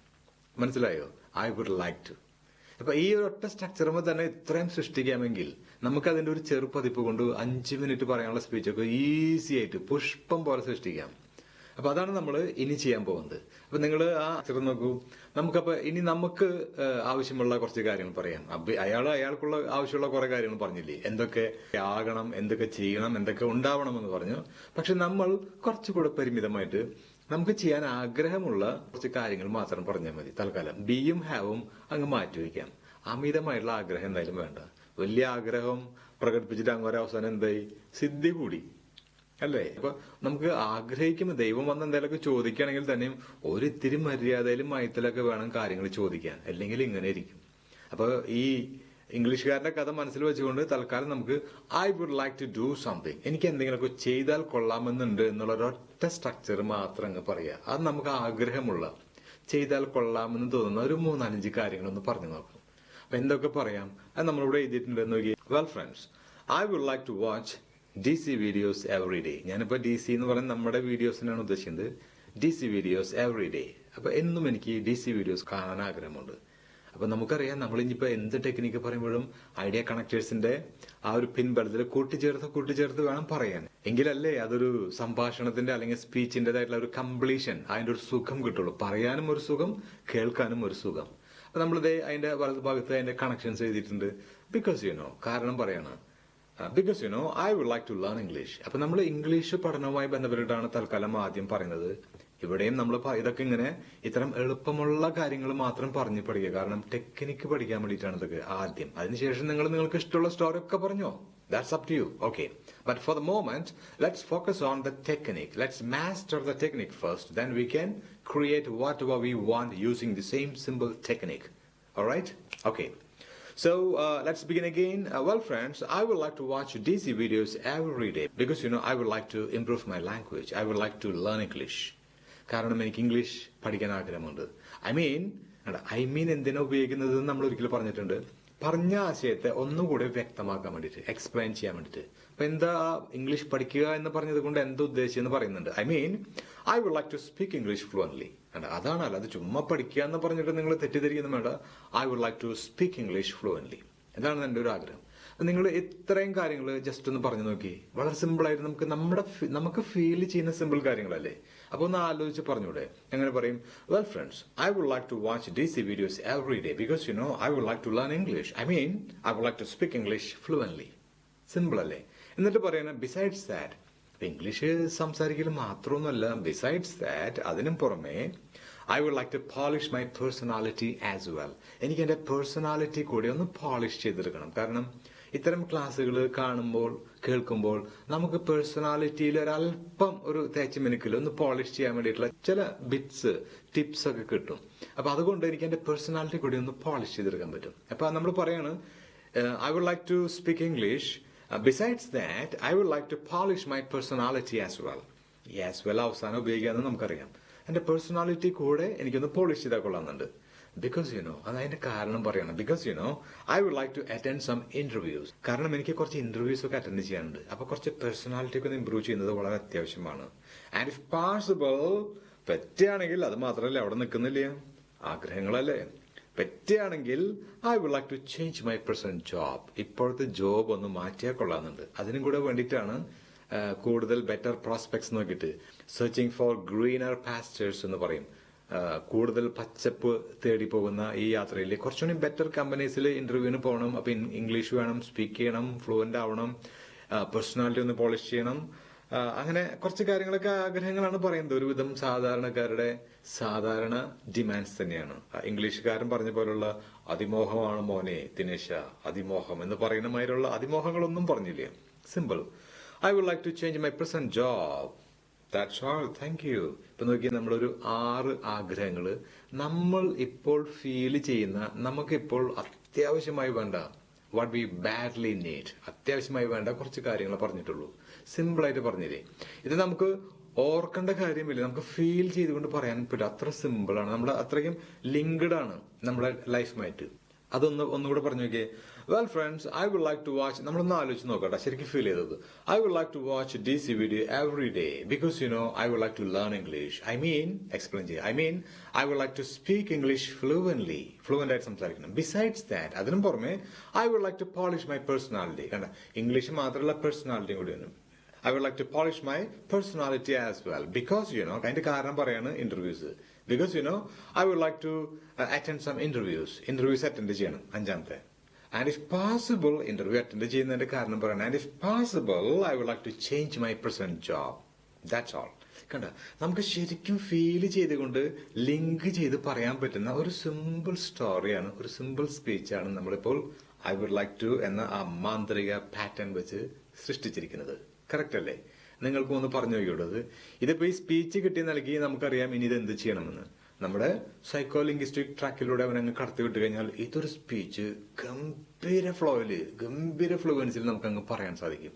മനസ്സിലായോ? ഐ വുഡ് ലൈക്ക് ടു അപ്പൊ ഈ ഒരൊറ്റ സ്ട്രക്ചറുമ്പോൾ തന്നെ ഇത്രയും സൃഷ്ടിക്കാമെങ്കിൽ നമുക്ക് അതിന്റെ ഒരു ചെറുപ്പതിപ്പ് കൊണ്ട് അഞ്ച് മിനിറ്റ് പറയാനുള്ള സ്പീച്ചൊക്കെ ഈസി ആയിട്ട് പുഷ്പം പോലെ സൃഷ്ടിക്കാം. അപ്പൊ അതാണ് നമ്മൾ ഇനി ചെയ്യാൻ പോകുന്നത്. അപ്പൊ നിങ്ങൾ ആ ചിത്രം നോക്കൂ. നമുക്കപ്പോ ഇനി നമുക്ക് ആവശ്യമുള്ള കുറച്ച് കാര്യങ്ങൾ പറയാം. അപ്പൊ അയാൾ അയാൾക്കുള്ള ആവശ്യമുള്ള കുറെ കാര്യങ്ങൾ പറഞ്ഞില്ലേ? എന്തൊക്കെ ആകണം എന്തൊക്കെ ചെയ്യണം എന്തൊക്കെ ഉണ്ടാവണം എന്ന് പറഞ്ഞു. പക്ഷെ നമ്മൾ കുറച്ചുകൂടെ പരിമിതമായിട്ട് നമുക്ക് ചെയ്യാൻ ആഗ്രഹമുള്ള കുറച്ച് കാര്യങ്ങൾ മാത്രം പറഞ്ഞാൽ മതി. തൽക്കാലം ബിയും ഹാവും അങ്ങ് മാറ്റി വയ്ക്കാം. അമിതമായിട്ടുള്ള ആഗ്രഹം എന്തായാലും വേണ്ട. വലിയ ആഗ്രഹം പ്രകടിപ്പിച്ചിട്ട് അങ്ങ് അവസാനം എന്തായി? സിദ്ധി കൂടി. അല്ലേ? അപ്പൊ നമുക്ക് ആഗ്രഹിക്കുമ്പോൾ ദൈവം വന്ന് എന്തെങ്കിലുമൊക്കെ ചോദിക്കുകയാണെങ്കിൽ തന്നെയും ഒരിത്തിരി മര്യാദയിലും മയത്തിലൊക്കെ വേണം കാര്യങ്ങൾ ചോദിക്കാൻ. അല്ലെങ്കിൽ ഇങ്ങനെ ഇരിക്കും. അപ്പൊ ഈ ഇംഗ്ലീഷുകാരന്റെ കഥ മനസ്സിൽ വെച്ചുകൊണ്ട് തൽക്കാലം നമുക്ക് I would like to do something എനിക്ക് എന്തെങ്കിലുമൊക്കെ ചെയ്താൽ കൊള്ളാമെന്നുണ്ട് എന്നുള്ള ഒരൊറ്റ സ്ട്രക്ചർ മാത്രം അങ്ങ് പറയുക. അത് നമുക്ക് ആഗ്രഹമുള്ള ചെയ്താൽ കൊള്ളാമെന്ന് തോന്നുന്ന ഒരു മൂന്നാലഞ്ച് കാര്യങ്ങളൊന്ന് പറഞ്ഞു നോക്കാം. അപ്പൊ എന്തൊക്കെ പറയാം? അത് നമ്മളിവിടെ എഴുതിയിട്ടുണ്ട് നോക്കി well friends I would like to watch D C videos every day ഞാനിപ്പോ ഡി സി എന്ന് പറയുന്നത് നമ്മുടെ വീഡിയോസിനാണ് ഉദ്ദേശിക്കുന്നത്. D C videos every day അപ്പൊ എന്നും എനിക്ക് ഡി സി വീഡിയോസ് കാണാൻ ആഗ്രഹമുണ്ട്. അപ്പൊ നമുക്കറിയാം നമ്മൾ ഇനിയിപ്പോ എന്ത് ടെക്നിക്ക് പറയുമ്പോഴും ഐഡിയ കണക്ടേഴ്സിന്റെ ആ ഒരു പിൻബലത്തിൽ കൂട്ടിച്ചേർത്ത് കൂട്ടിച്ചേർത്ത് വേണം പറയാൻ. എങ്കിലല്ലേ അതൊരു സംഭാഷണത്തിന്റെ അല്ലെങ്കിൽ സ്പീച്ചിന്റേതായിട്ടുള്ള ഒരു കംപ്ലീഷൻ അതിന്റെ ഒരു സുഖം കിട്ടുള്ളൂ. പറയാനും ഒരു സുഖം കേൾക്കാനും ഒരു സുഖം. അപ്പൊ നമ്മളിത് അതിന്റെ വലതുഭാഗത്ത് അതിന്റെ കണക്ഷൻസ് എഴുതിയിട്ടുണ്ട്. ബിക്കോസ് യു നോ കാരണം പറയാണ് because you know I would like to learn English അപ്പൊ നമ്മൾ ഇംഗ്ലീഷ് പഠനവുമായി ബന്ധപ്പെട്ടിട്ടാണ് തൽക്കാലം ആദ്യം പറയുന്നത്. ഇവിടെയും നമ്മൾ ഇതൊക്കെ ഇങ്ങനെ ഇത്തരം എളുപ്പമുള്ള കാര്യങ്ങൾ മാത്രം പറഞ്ഞു പഠിക്കുക. കാരണം ടെക്നിക്ക് പഠിക്കാൻ വേണ്ടിയിട്ടാണ് ഇതൊക്കെ ആദ്യം. അതിനുശേഷം നിങ്ങൾ നിങ്ങൾക്ക് ഇഷ്ടമുള്ള സ്റ്റോറി ഒക്കെ പറഞ്ഞോ? That's up to you okay but for the moment let's focus on the technique let's master the technique first then we can create what we want using the same simple technique right Okay. So uh, let's begin again. Uh, well, friends, I would like to watch DC videos every day because you know I would like to improve my language. I would like to learn English. കാരണം എനിക്ക് English പഠിക്കാൻ ആഗ്രഹമുണ്ട് I mean I mean എന്തിനാ ഉപയോഗിക്കുന്നത് നമ്മൾ ഒരിക്കലും പറഞ്ഞിട്ടുണ്ട് പറഞ്ഞ ആശയത്തെ ഒന്നുകൂടെ വ്യക്തമാക്കാൻ വേണ്ടിയിട്ട് എക്സ്പ്ലെയിൻ ചെയ്യാൻ വേണ്ടിയിട്ട് അപ്പൊ എന്താ ഇംഗ്ലീഷ് പഠിക്കുക എന്ന് പറഞ്ഞത് കൊണ്ട് എന്താ ഉദ്ദേശിച്ചെന്ന് പറയുന്നുണ്ട് I mean I would like to speak English fluently അതാണ് അല്ലാതെ ചുമ്മാ പഠിക്കുക എന്ന് പറഞ്ഞിട്ട് നിങ്ങൾ തെറ്റിദ്ധരിക്കുന്നു വേണ്ട. I would like to speak English fluently ഇതാണ് എന്റെ ഒരു ആഗ്രഹം. നിങ്ങൾ ഇത്രയും കാര്യങ്ങൾ ജസ്റ്റ് ഒന്ന് പറഞ്ഞു നോക്കി. വളരെ സിമ്പിളായിട്ട് നമുക്ക് നമ്മുടെ നമുക്ക് ഫീൽ ചെയ്യുന്ന സിമ്പിൾ കാര്യങ്ങളല്ലേ? അപ്പോൾ ഒന്ന് ആലോചിച്ച് പറഞ്ഞൂടെ. എങ്ങനെ പറയും? Well friends I would like to watch D C videos every day because you know I would like to learn English I mean I would like to speak English fluently simple അല്ലേ? എന്നിട്ട് പറയുന്നത് besides that English സംസാരിക്കൽ മാത്രമൊന്നുമല്ല besides that അതിനും പുറമെ I would like to polish my personality as well എനിക്ക് എന്റെ personality കൂടി ഒന്ന് പോളിഷ് ചെയ്തെടുക്കണം. കാരണം ഇത്തരം ക്ലാസ്സുകൾ കാണുമ്പോൾ കേൾക്കുമ്പോൾ നമുക്ക് പേഴ്സണാലിറ്റിയിൽ ഒരല്പം ഒരു തേച്ച് മിനുക്കിൽ ഒന്ന് പോളിഷ് ചെയ്യാൻ വേണ്ടിയിട്ടുള്ള ചില ബിറ്റ്സ് ടിപ്സ് ഒക്കെ കിട്ടും. അപ്പൊ അതുകൊണ്ട് എനിക്ക് എന്റെ പേഴ്സണാലിറ്റി കൂടി ഒന്ന് പോളിഷ് ചെയ്തെടുക്കാൻ പറ്റും. അപ്പൊ നമ്മൾ പറയാണ് I would like to speak English besides that I would like to polish my personality as well as well അവസാനം ഉപയോഗിക്കാമെന്ന് നമുക്കറിയാം. എന്റെ പേഴ്സണാലിറ്റി കൂടെ എനിക്കൊന്ന് പോളിഷ് ചെയ്താൽ കൊള്ളാമെന്നുണ്ട്. ബിക്കോസ് യു നോ അത് അതിന്റെ കാരണം പറയണം. Because you know I would like to attend some interviews കാരണം എനിക്ക് കുറച്ച് ഇന്റർവ്യൂസ് ഒക്കെ അറ്റൻഡ് ചെയ്യാനുണ്ട്. അപ്പൊ കുറച്ച് പേഴ്സണാലിറ്റി ഒക്കെ ഇമ്പ്രൂവ് ചെയ്യുന്നത് വളരെ അത്യാവശ്യമാണ്. ആൻഡ് ഇഫ് പോസിബിൾ പറ്റുകയാണെങ്കിൽ അത് മാത്രമല്ല അവിടെ നിൽക്കുന്നില്ല? ആഗ്രഹങ്ങളല്ലേ? പറ്റുകയാണെങ്കിൽ I would like to change my present job ഇപ്പോഴത്തെ ജോബ് ഒന്ന് മാറ്റിയാൽ കൊള്ളാമെന്നുണ്ട്. അതിനും കൂടെ വേണ്ടിയിട്ടാണ് കൂടുതൽ ബെറ്റർ പ്രോസ്പെക്ട്സ് നോക്കിയിട്ട്. സെർച്ചിങ് ഫോർ ഗ്രീനർ പാസ്റ്റേഴ്സ് എന്ന് പറയും. കൂടുതൽ പച്ചപ്പ് തേടി പോകുന്ന ഈ യാത്രയിൽ കുറച്ചുകൂടി ബെറ്റർ കമ്പനീസിൽ ഇന്റർവ്യൂവിന് പോകണം. അപ്പം ഇംഗ്ലീഷ് വേണം സ്പീക്ക് ചെയ്യണം ഫ്ലുവന്റ് ആവണം. പേഴ്സണാലിറ്റി ഒന്ന് പോളിഷ് ചെയ്യണം. അങ്ങനെ കുറച്ച് കാര്യങ്ങളൊക്കെ ആഗ്രഹങ്ങളാണ് പറയുന്നത്. ഒരുവിധം സാധാരണക്കാരുടെ സാധാരണ ഡിമാൻഡ്സ് തന്നെയാണ്. ഇംഗ്ലീഷുകാരൻ പറഞ്ഞ പോലുള്ള അതിമോഹമാണ് മോനെ ദിനേശ അതിമോഹം എന്ന് പറയുന്ന മാതിരിയുള്ള അതിമോഹങ്ങളൊന്നും പറഞ്ഞില്ല? Simple I would like to change my present job that's all thank you ഇപ്പൊ നോക്കി നമ്മളൊരു ആറ് ആഗ്രഹങ്ങൾ നമ്മൾ ഇപ്പോൾ ഫീൽ ചെയ്യുന്ന നമുക്കിപ്പോൾ അത്യാവശ്യമായി വേണ്ട വാട്ട് വി ബാഡ്ലി നീഡ് അത്യാവശ്യമായി വേണ്ട കുറച്ച് കാര്യങ്ങൾ പറഞ്ഞിട്ടുള്ളൂ. സിമ്പിളായിട്ട് പറഞ്ഞില്ലേ. ഇത് നമുക്ക് ഓർക്കേണ്ട കാര്യമില്ല. നമുക്ക് ഫീൽ ചെയ്തുകൊണ്ട് പറയാൻ പറ്റും അത്ര സിമ്പിളാണ് നമ്മുടെ അത്രയും ലിങ്ക്ഡ് ആണ് നമ്മുടെ ലൈഫുമായിട്ട് അതൊന്ന് ഒന്നുകൂടെ പറഞ്ഞു നോക്കിയേ. Well friends I would like to watch നമ്മളൊന്ന് ആലോചിച്ച് നോക്കട്ടെ ശരിക്കും ഫീൽ ചെയ്തത്. I would like to watch D C video every day because you know I would like to learn English I mean explain ചെയ്യുക I mean I would like to speak English fluently fluent ആയിട്ട് സംസാരിക്കണം. Besides that അതിനും പുറമെ I would like to polish my personality കണ്ട English മാത്രമല്ല പേഴ്സണാലിറ്റിയും കൂടിയാണ് I would like to polish my personality as well because you know അതിന്റെ കാരണം പറയാണ് interviews because you know I would like to attend some interviews interviews attend ചെയ്യണം. അഞ്ചാമത്തെ. And if possible interview attend ചെയ്യുന്നതിന്റെ കാരണം പറയണം and if possible I would like to change my present job that's all കണ്ട? നമുക്ക് ശരിക്കും feel ചെയ്തുകൊണ്ട് link ചെയ്ത് പറയാൻ പറ്റുന്ന ഒരു സിമ്പിൾ സ്റ്റോറിയാണ് ഒരു സിമ്പിൾ സ്പീച്ചാണ് നമ്മളിപ്പോൾ ഐ വുഡ് ലൈക്ക് ടു എന്ന ആ മാന്ത്രിക പാറ്റേൺ വെച്ച് സൃഷ്ടിച്ചിരിക്കുന്നത്. കറക്റ്റ് അല്ലേ? നിങ്ങൾക്കും ഒന്ന് പറഞ്ഞു നോക്കിയുള്ളത് ഇതിപ്പോ ഈ സ്പീച്ച് കിട്ടി നൽകി നമുക്കറിയാം ഇനി ഇത് എന്ത് ചെയ്യണമെന്ന്. നമ്മുടെ സൈക്കോലിംഗ്വിസ്റ്റിക് ട്രാക്കിലൂടെ അവൻ അങ്ങ് കടത്തി വിട്ട് കഴിഞ്ഞാൽ ഇതൊരു സ്പീച്ച് ഗംഭീര ഫ്ലോയിൽ ഗംഭീര ഫ്ലുവൻസിൽ നമുക്ക് അങ്ങ് പറയാൻ സാധിക്കും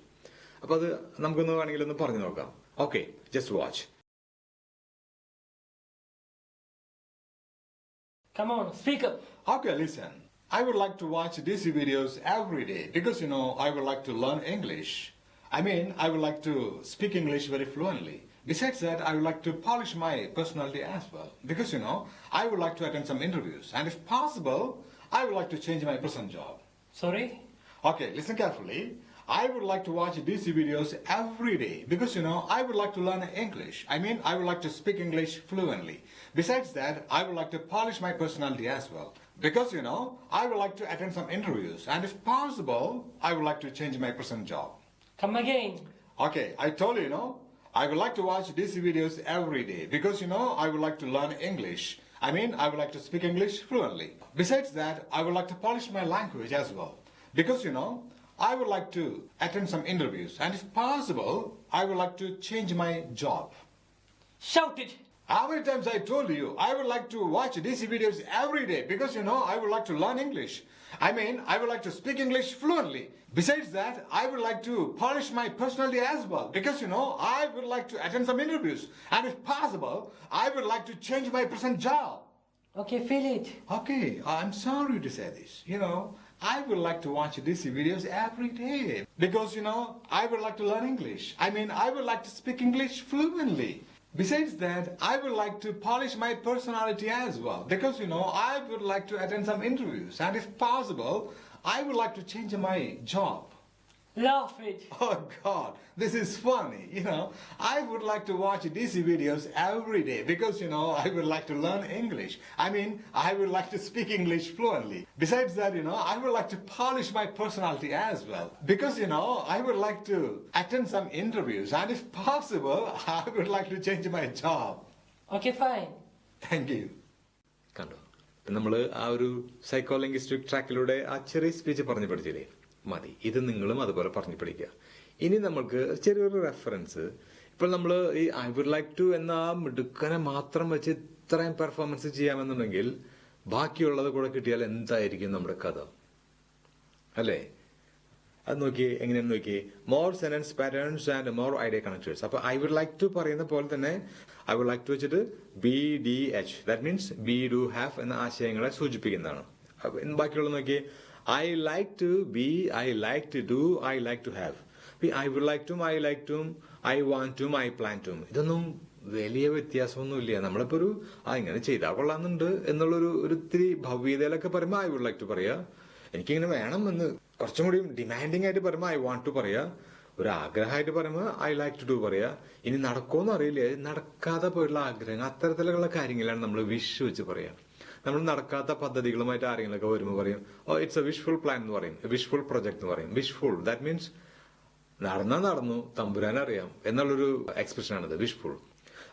അപ്പൊ അത് നമുക്കൊന്ന് വേണമെങ്കിൽ ഒന്ന് പറഞ്ഞു നോക്കാം okay just watch Come on, speak up. Okay, listen. I would like to watch DC videos every day because you know I would like to learn English. I mean, I would like to speak English very fluently. Besides that, I would like to polish my personality as well because you know I would like to attend some interviews and if possible, I would like to change my present job. Sorry? Okay, listen carefully. I would like to watch DC videos every day because you know I would like to learn English. I mean, I would like to speak English fluently. Besides that, I would like to polish my personality as well because you know I would like to attend some interviews and if possible, I would like to change my present job. Come again. Okay, I told you, you know, I would like to watch these videos every day because you know I would like to learn English. I mean, I would like to speak English fluently. Besides that, I would like to polish my language as well because you know I would like to attend some interviews and if possible, I would like to change my job. Shout it. How many times I told you I would like to watch DC videos every day because you know I would like to learn English. I mean, I would like to speak English fluently. Besides that, I would like to polish my personality as well because you know I would like to attend some interviews and if possible, I would like to change my present job. Okay, feel it. Okay, I'm sorry to say this. You know, I would like to watch DC videos every day because you know I would like to learn English. I mean, I would like to speak English fluently. Besides that, I would like to polish my personality as well because you know I would like to attend some interviews and if possible, I would like to change my job Laugh it. Oh God, this is funny. You know, I would like to watch DC videos every day because, you know, I would like to learn English. I mean, I would like to speak English fluently. Besides that, you know, I would like to polish my personality as well because, you know, I would like to attend some interviews and if possible, I would like to change my job. Okay, fine. Thank you. കണ്ടോ നമ്മൾ ആ ഒരു സൈക്കോളിംഗ്വിസ്റ്റിക് ട്രാക്കിലൂടെ ആ ചെറിയ speech പറഞ്ഞു പഠിച്ചില്ലേ മതി. ഇത് നിങ്ങളും അതുപോലെ പറഞ്ഞു പഠിക്കുക. ഇനി നമ്മൾക്ക് ചെറിയൊരു റെഫറൻസ് ഇപ്പോൾ നമ്മൾ ഈ ഐ വുഡ് ലൈക്ക് ടു എന്ന മിടുക്കനെ മാത്രം വെച്ച് ഇത്രയും പെർഫോമൻസ് ചെയ്യാമെന്നുണ്ടെങ്കിൽ ബാക്കിയുള്ളത് കൂടെ കിട്ടിയാൽ എന്തായിരിക്കും നമ്മുടെ കഥ? അല്ലേ? അത് നോക്കി എങ്ങനെയാണെന്ന് നോക്കി more sentence patterns and more idea connectors അപ്പൊ ഐ വുഡ് ലൈക്ക് ടു പറയുന്ന പോലെ തന്നെ ഐ വുഡ് ലൈക്ക് ടു വെച്ചിട്ട് B D H that means be do have എന്ന ആശയങ്ങളെ സൂചിപ്പിക്കുന്നതാണ്. ബാക്കിയുള്ളത് നോക്കി I like to be I like to do I like to have I would like to I like to I want to I plan to ഇതൊന്നും വലിയ വ്യത്യാസമൊന്നുമില്ല. നമ്മളിപ്പോ ഒരു ആ ഇങ്ങനെ ചെയ്താൽ കൊള്ളാന്നുണ്ട് എന്നുള്ളൊരു ഒരു ഇത്തിരി ഭവ്യതയിലൊക്കെ പറയുമ്പോൾ ഐ വുഡ് ലൈക്ക് ടു പറയാ. എനിക്കിങ്ങനെ വേണം എന്ന്. കുറച്ചും കൂടി ഡിമാൻഡിങ് ആയിട്ട് പറയുമ്പോൾ ഐ വാണ്ട് ടു പറയാ. ഒരു ആഗ്രഹമായിട്ട് പറയുമ്പോൾ ഐ ലൈക്ക് ടു ഡു പറയാ. ഇനി നടക്കുമെന്ന് അറിയില്ല നടക്കാതെ പോയിട്ടുള്ള ആഗ്രഹങ്ങൾ അത്തരത്തിലുള്ള കാര്യങ്ങളാണ് നമ്മൾ വിഷ് വെച്ച് പറയാ. നമ്മൾ നടക്കാത്ത പദ്ധതികളുമായിട്ട് ആരെങ്കിലുമൊക്കെ വരുമ്പോൾ പറയും oh it's a wishful plan എന്ന് പറയും വിഷ്ഫുൾ പ്രൊജക്ട് എന്ന് പറയും. വിഷ്ഫുൾ ദാറ്റ് മീൻസ് നടന്നാ നടന്നു തമ്പുരാൻ അറിയാം എന്നുള്ളൊരു എക്സ്പ്രഷൻ ആണത് വിഷ്ഫുൾ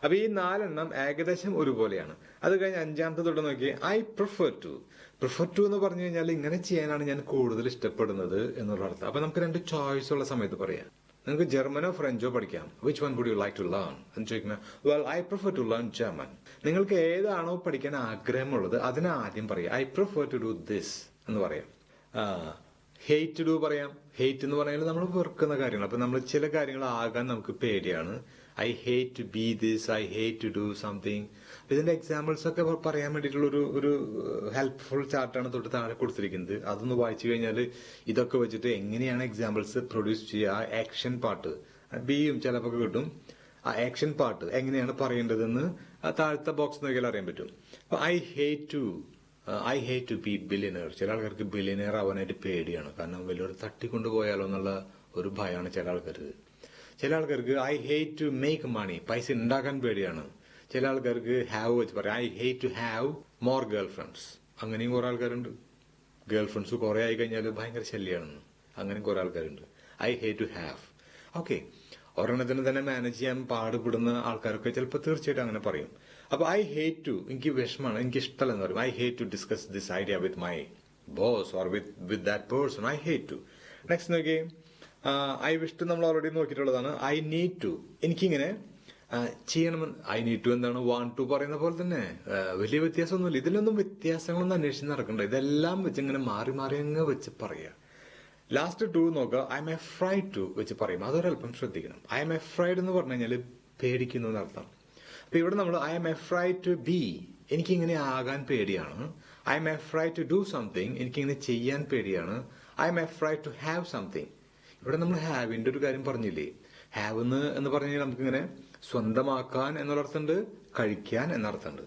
അപ്പൊ ഈ നാലെണ്ണം ഏകദേശം ഒരുപോലെയാണ്. അത് കഴിഞ്ഞ് അഞ്ചാമത്തെ തൊട്ട് നോക്കി I prefer to prefer to എന്ന് പറഞ്ഞു കഴിഞ്ഞാൽ ഇങ്ങനെ ചെയ്യാനാണ് ഞാൻ കൂടുതൽ ഇഷ്ടപ്പെടുന്നത് എന്നുള്ള അർത്ഥം അപ്പൊ നമുക്ക് രണ്ട് ചോയ്സ് ഉള്ള സമയത്ത് പറയാം. നിങ്ങൾക്ക് ജർമ്മനോ ഫ്രഞ്ചോ പഠിക്കാം. Which one would you like to learn എന്ന് ചോദിക്കുന്നത് well I prefer to learn German നിങ്ങൾക്ക് ഏതാണോ പഠിക്കാൻ ആഗ്രഹമുള്ളത് അതിനെ ആദ്യം പറയാം I prefer to do this എന്ന് പറയാം. ഹെയ്റ്റ് ഡു പറയാം. ഹെയ്റ്റ് എന്ന് പറഞ്ഞാൽ നമ്മൾ വെറുക്കുന്ന കാര്യങ്ങൾ അപ്പൊ നമ്മൾ ചില കാര്യങ്ങൾ ആകാൻ നമുക്ക് പേടിയാണ്. I hate to be this I hate to do something ഇതിന്റെ എക്സാമ്പിൾസ് ഒക്കെ പറയാൻ വേണ്ടിയിട്ടുള്ള ഒരു ഒരു ഹെൽപ്ഫുൾ ചാർട്ടാണ് തൊട്ട് താഴെ കൊടുത്തിരിക്കുന്നത്. അതൊന്ന് വായിച്ചു കഴിഞ്ഞാൽ ഇതൊക്കെ വെച്ചിട്ട് എങ്ങനെയാണ് എക്സാമ്പിൾസ് പ്രൊഡ്യൂസ് ചെയ്യുക? ആ ആക്ഷൻ പാർട്ട് ബിയും ചിലപ്പോൾ കിട്ടും. ആ ആക്ഷൻ പാർട്ട് എങ്ങനെയാണ് പറയേണ്ടതെന്ന് ആ താഴത്തെ ബോക്സ് നോക്കിയാൽ അറിയാൻ പറ്റും. അപ്പൊ I hate to I hate to be billionaire ചില ആൾക്കാർക്ക് ബില്യനർ ആവാനായിട്ട് പേടിയാണ്. കാരണം വലിയൊരു തട്ടിക്കൊണ്ടുപോയാലോ എന്നുള്ള ഒരു ഭയമാണ് ചില ആൾക്കാർക്ക്. ചില ആൾക്കാർക്ക് I hate to make money പൈസ ഉണ്ടാക്കാൻ പേടിയാണ്. ചില ആൾക്കാർക്ക് ഹാവ് വെച്ച് പറയാം I hate to have more girl friends അങ്ങനെയും കുറെ ആൾക്കാരുണ്ട്. ഗേൾ ഫ്രണ്ട്സ് കുറെ ആയി കഴിഞ്ഞാൽ ഭയങ്കര ശല്യമാണെന്ന് അങ്ങനെയും കുറെ ആൾക്കാരുണ്ട്. I hate to have okay ഒരെണ്ണത്തിന് തന്നെ മാനേജ് ചെയ്യാൻ പാടുപെടുന്ന ആൾക്കാരൊക്കെ ചിലപ്പോൾ തീർച്ചയായിട്ടും അങ്ങനെ പറയും. അപ്പൊ ഐ ഹേറ്റ് ടു എനിക്ക് വിഷമാണ്. എനിക്ക് ഇഷ്ടമല്ല എന്ന് പറയും. I hate to discuss this idea with my boss or with with that person I hate to next നോക്കി ഐ വിഷ് ടു നമ്മൾ ഓൾറെഡി നോക്കിയിട്ടുള്ളതാണ്. ഐ നീഡ് ടു എനിക്കിങ്ങനെ ചെയ്യണമെന്ന് ഐ നീഡ് ടു എന്താണ്? വാണ്ട് ടു പറയുന്ന പോലെ തന്നെ വലിയ വ്യത്യാസമൊന്നുമില്ല. ഇതിലൊന്നും വ്യത്യാസങ്ങളൊന്നും അന്വേഷിച്ച് നടക്കണ്ട. ഇതെല്ലാം വെച്ച് ഇങ്ങനെ മാറി മാറി അങ്ങ് വെച്ച് പറയുക. ലാസ്റ്റ് ടു നോക്കുക. I M afraid to വെച്ച് പറയും അതൊരല്പം ശ്രദ്ധിക്കണം. ഐ എം എ ഫ്രൈഡ് എന്ന് പറഞ്ഞു കഴിഞ്ഞാൽ പേടിക്കുന്നു എന്നർത്ഥം. അപ്പൊ ഇവിടെ നമ്മൾ I M afraid to be എനിക്കിങ്ങനെ ആകാൻ പേടിയാണ്. I'm afraid to do something എനിക്കിങ്ങനെ ചെയ്യാൻ പേടിയാണ്. I'm afraid to have something ഇവിടെ നമ്മൾ ഹാവിന്റെ ഒരു കാര്യം പറഞ്ഞില്ലേ? ഹാവ് എന്ന് എന്ന് പറഞ്ഞു നമുക്കിങ്ങനെ സ്വന്തമാക്കാൻ എന്നുള്ളർത്ഥമുണ്ട് കഴിക്കാൻ എന്നർത്ഥമുണ്ട്.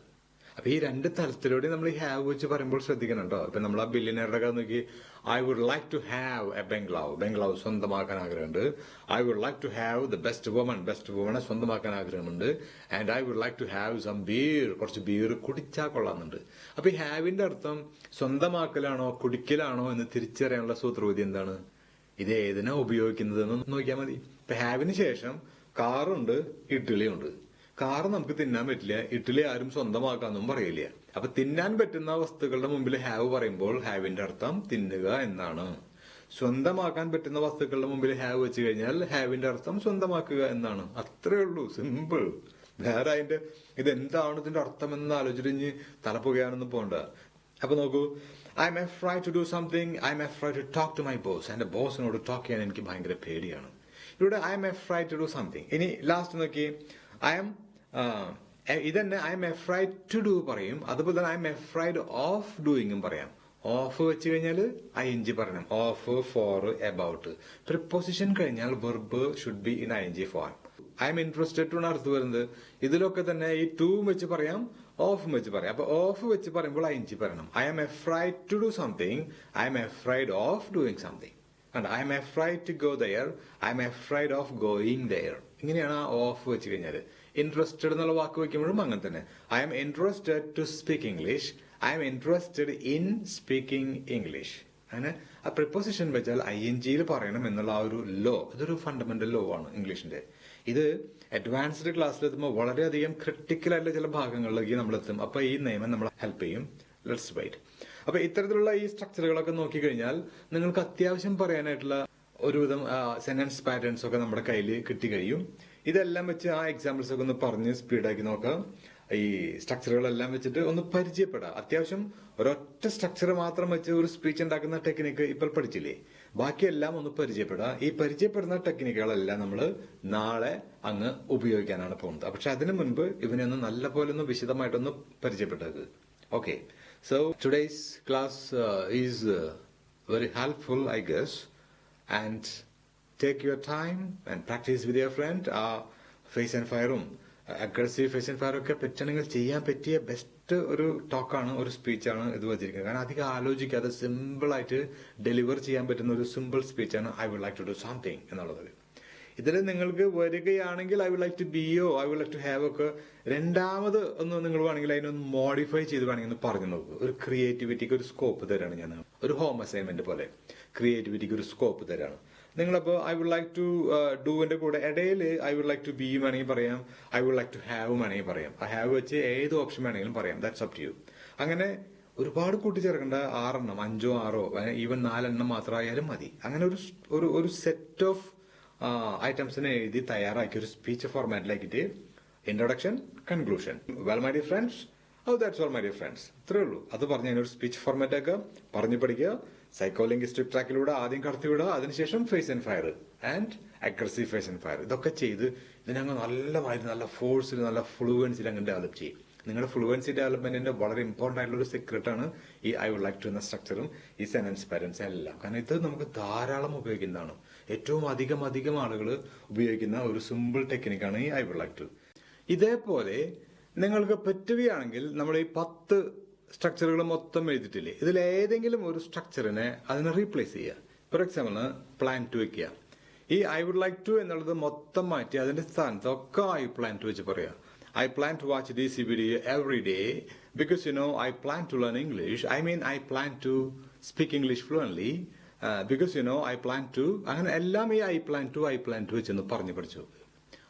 അപ്പൊ ഈ രണ്ട് തലത്തിലൂടെ നമ്മൾ ഈ ഹാവ് വെച്ച് പറയുമ്പോൾ ശ്രദ്ധിക്കണം കേട്ടോ. ഇപ്പൊ നമ്മൾ ആ ബില്ലിനറുടെ കഥ നോക്കി. I would like to have a bungalow bungalow സ്വന്തമാക്കാൻ ആഗ്രഹമുണ്ട്. I would like to have the best woman best വുമണെ സ്വന്തമാക്കാൻ ആഗ്രഹമുണ്ട്. And I would like to have some beer കുറച്ച് ബീർ കുടിച്ചാൽ കൊള്ളാന്നുണ്ട് അപ്പൊ ഈ ഹാവിന്റെ അർത്ഥം സ്വന്തമാക്കലാണോ കുടിക്കലാണോ എന്ന് തിരിച്ചറിയാനുള്ള സൂത്രവിധി എന്താണ്? ഇത് ഏതിനാ ഉപയോഗിക്കുന്നത് എന്ന് നോക്കിയാൽ മതി. ഇപ്പൊ ഹാവിന് ശേഷം കാറുണ്ട് ഇഡ്ഡലിയുണ്ട്. കാറ് നമുക്ക് തിന്നാൻ പറ്റില്ല ഇഡ്ഡലി ആരും സ്വന്തമാക്കാന്നും പറയില്ല. അപ്പൊ തിന്നാൻ പറ്റുന്ന വസ്തുക്കളുടെ മുമ്പിൽ ഹാവ് പറയുമ്പോൾ ഹാവിന്റെ അർത്ഥം തിന്നുക എന്നാണ്. സ്വന്തമാക്കാൻ പറ്റുന്ന വസ്തുക്കളുടെ മുമ്പിൽ ഹാവ് വെച്ച് കഴിഞ്ഞാൽ ഹാവിന്റെ അർത്ഥം സ്വന്തമാക്കുക എന്നാണ്. അത്രേ ഉള്ളൂ സിമ്പിൾ. വേറെ അതിന്റെ ഇത് എന്താണ് ഇതിന്റെ അർത്ഥം എന്ന് ആലോചിച്ച് തലപ്പുകയാണെന്ന് പോണ്ട. അപ്പൊ നോക്കൂ I'm afraid to do something I'm afraid to talk to my boss എന്റെ ബോസിനോട് ടോക്ക് ചെയ്യാൻ എനിക്ക് ഭയങ്കര പേടിയാണ്. ഇവിടെ I'm afraid to do something ഇനി ലാസ്റ്റ് നോക്കി. ഐ എം ഇതന്നെ I M afraid to do പറയും. അതുപോലെ തന്നെ ഐ എം എഫ്രൈഡ് ഓഫ് ഡൂയിങ്ങും പറയാം. ഓഫ് വെച്ച് കഴിഞ്ഞാൽ ഐ എൻ ജി പറയണം. ഓഫ് ഫോർ എബൌട്ട് പ്രിപ്പോസിഷൻ കഴിഞ്ഞാൽ verb should be in I N G for I'm interested to അർത്ഥം വരുന്നത്. ഇതിലൊക്കെ തന്നെ ഈ ടൂ വെച്ച് പറയാം. ഓഫ് വെച്ച് പറയാം. അപ്പൊ ഓഫ് വെച്ച് പറയുമ്പോൾ ഐ എൻ ജി പറയണം I'm afraid to do something I'm afraid of doing something കണ്ട? I'm afraid to go there I'm afraid of going there ഇങ്ങനെയാണ് ആ ഓഫ് വെച്ച് കഴിഞ്ഞാൽ ഇൻട്രസ്റ്റഡ് എന്നുള്ള വാക്ക് വയ്ക്കുമ്പോഴും അങ്ങനെ തന്നെ. I'm interested to speak English I'm interested in speaking English അങ്ങനെ ആ പ്രിപ്പോസിഷൻ വെച്ചാൽ ഐ എൻ ജിയിൽ പറയണം എന്നുള്ള ആ ഒരു ലോ ഇതൊരു ഫണ്ടമെന്റൽ ലോ ആണ് ഇംഗ്ലീഷിന്റെ ഇത് അഡ്വാൻസ്ഡ് ക്ലാസ്സിലെത്തുമ്പോൾ വളരെയധികം ക്രിട്ടിക്കൽ ആയിട്ടുള്ള ചില ഭാഗങ്ങളിലേക്ക് നമ്മൾ എത്തും അപ്പൊ ഈ നിയമം നമ്മളെ ഹെൽപ്പ് ചെയ്യും. ലെറ്റ്സ് വൈറ്റ് അപ്പൊ ഇത്തരത്തിലുള്ള ഈ സ്ട്രക്ചറുകളൊക്കെ നോക്കിക്കഴിഞ്ഞാൽ നിങ്ങൾക്ക് അത്യാവശ്യം പറയാനായിട്ടുള്ള ഒരുവിധം സെന്റൻസ് പാറ്റേൺസ് ഒക്കെ നമ്മുടെ കയ്യിൽ കിട്ടി കഴിയും ഇതെല്ലാം വെച്ച് ആ എക്സാമ്പിൾസ് ഒക്കെ ഒന്ന് പറഞ്ഞ് സ്പീഡാക്കി നോക്കാം. ഈ സ്ട്രക്ചറുകളെല്ലാം വെച്ചിട്ട് ഒന്ന് പരിചയപ്പെടാം. അത്യാവശ്യം ഒരൊറ്റ സ്ട്രക്ചർ മാത്രം വെച്ച് ഒരു സ്പീച്ച് ഉണ്ടാക്കുന്ന ടെക്നിക്ക് ഇപ്പോൾ പഠിച്ചില്ലേ? ബാക്കിയെല്ലാം ഒന്ന് പരിചയപ്പെടാം ഈ പരിചയപ്പെടുന്ന ടെക്നിക്കുകളെല്ലാം നമ്മൾ നാളെ അങ്ങ് ഉപയോഗിക്കാനാണ് പോകുന്നത്. പക്ഷെ അതിനു മുൻപ് ഇവനെ ഒന്ന് നല്ല പോലെ ഒന്ന് വിശദമായിട്ടൊന്ന് പരിചയപ്പെട്ടത് okay so today's class is very helpful I guess and take your time and practice with your friend ആ ഫേസ് ആൻഡ് ഫയറും അഗ്രസീവ് ഫേസ് ആൻഡ് ഒക്കെ പറ്റണമെങ്കിൽ ചെയ്യാൻ പറ്റിയ ബെസ്റ്റ് ഒരു ടോക്കാണ് ഒരു സ്പീച്ചാണ് ഇത് വെച്ചിരിക്കുന്നത്. കാരണം അധികം ആലോചിക്കാതെ സിമ്പിളായിട്ട് ഡെലിവർ ചെയ്യാൻ പറ്റുന്ന ഒരു simple സ്പീച്ചാണ് I would like to do something എന്നുള്ളത്. ഇതിൽ നിങ്ങൾക്ക് വരികയാണെങ്കിൽ I would like to ബിയോ I would like to have ഒക്കെ രണ്ടാമത് ഒന്ന് നിങ്ങൾ വേണമെങ്കിൽ അതിനൊന്ന് മോഡിഫൈ ചെയ്ത് വേണമെങ്കിൽ ഒന്ന് പറഞ്ഞു നോക്കൂ. ഒരു ക്രിയേറ്റിവിറ്റിക്ക് ഒരു സ്കോപ്പ് തരാണ് ഞാൻ. ഒരു ഹോം അസൈൻമെന്റ് പോലെ. ക്രിയേറ്റിവിറ്റിക്ക് ഒരു സ്കോപ്പ് തരാണ്. നിങ്ങളപ്പോൾ I would like to do ഡൂവിന്റെ കൂടെ. ഇടയിൽ I would like to be വേണമെങ്കിൽ പറയാം. I would like to have വേണമെങ്കിൽ പറയാം. ഐ ഹാവ് വെച്ച് ഏത് ഓപ്ഷൻ വേണമെങ്കിലും പറയാം. ദാറ്റ്സ് അപ് ടു യു അങ്ങനെ ഒരുപാട് കൂട്ടിച്ചേർക്കേണ്ട ആറെണ്ണം അഞ്ചോ ആറോ ഈവൻ നാലെണ്ണം മാത്രമായാലും മതി. അങ്ങനെ ഒരു ഒരു ഒരു സെറ്റ് ഓഫ് ഐറ്റംസിനെ എഴുതി തയ്യാറാക്കി ഒരു speech ഫോർമാറ്റിലാക്കിയിട്ട് introduction conclusion well my dear friends oh that's all my dear friends ഇത്രയേ ഉള്ളൂ. അത് പറഞ്ഞ് ഒരു സ്പീച്ച് ഫോർമാറ്റ് ആക്കുക പറഞ്ഞു പഠിക്കുക. സൈക്കോലിംഗ്വിസ്റ്റിക് ട്രാക്കിലൂടെ ആദ്യം കടത്തിവിടുക അതിനുശേഷം face and fire and aggressive face and fire ഇതൊക്കെ ചെയ്ത് ഇതിനങ്ങ് നല്ലമായി നല്ല ഫോഴ്സിൽ നല്ല ഫ്ലുവൻസിൽ അങ്ങ് ഡെവലപ്പ് ചെയ്യും. നിങ്ങളുടെ ഫ്ലുവൻസി ഡെവലപ്മെന്റിന്റെ വളരെ ഇമ്പോർട്ടന്റ് ആയിട്ടുള്ള ഒരു സെക്രട്ട് ആണ് ഈ ഐ വുഡ് ലൈക്ക് ടു എന്ന സ്ട്രക്ചറും ഈ സെനൻസ് പാരൻസ് എല്ലാം. കാരണം ഇത് നമുക്ക് ധാരാളം ഉപയോഗിക്കുന്നതാണ്. ഏറ്റവും അധികം അധികം ആളുകൾ ഉപയോഗിക്കുന്ന ഒരു സിമ്പിൾ ടെക്നിക്കാണ് ഈ ഐ വുഡ് ലൈക്ക് ടു ഇതേപോലെ നിങ്ങൾക്ക് പറ്റുകയാണെങ്കിൽ നമ്മൾ ഈ പത്ത് സ്ട്രക്ചറുകൾ മൊത്തം എഴുതിയിട്ടില്ലേ? ഇതിൽ ഏതെങ്കിലും ഒരു സ്ട്രക്ചറിനെ അതിനെ റീപ്ലേസ് ചെയ്യുക. ഫോർ എക്സാമ്പിൾ പ്ലാൻ ടു വെക്കുക. ഈ ഐ വുഡ് ലൈക്ക് ടു എന്നുള്ളത് മൊത്തം മാറ്റി അതിന്റെ സ്ഥാനത്ത് ഒക്കെ ഐ പ്ലാൻ ടു വെച്ച് പറയാം. I plan to watch D C video every day because you know I plan to learn English I mean I plan to speak English fluently because you know I plan to അങ്ങനെ എല്ലാം ഈ I plan to I plan to വെച്ചെന്ന് പറഞ്ഞു പഠിച്ചു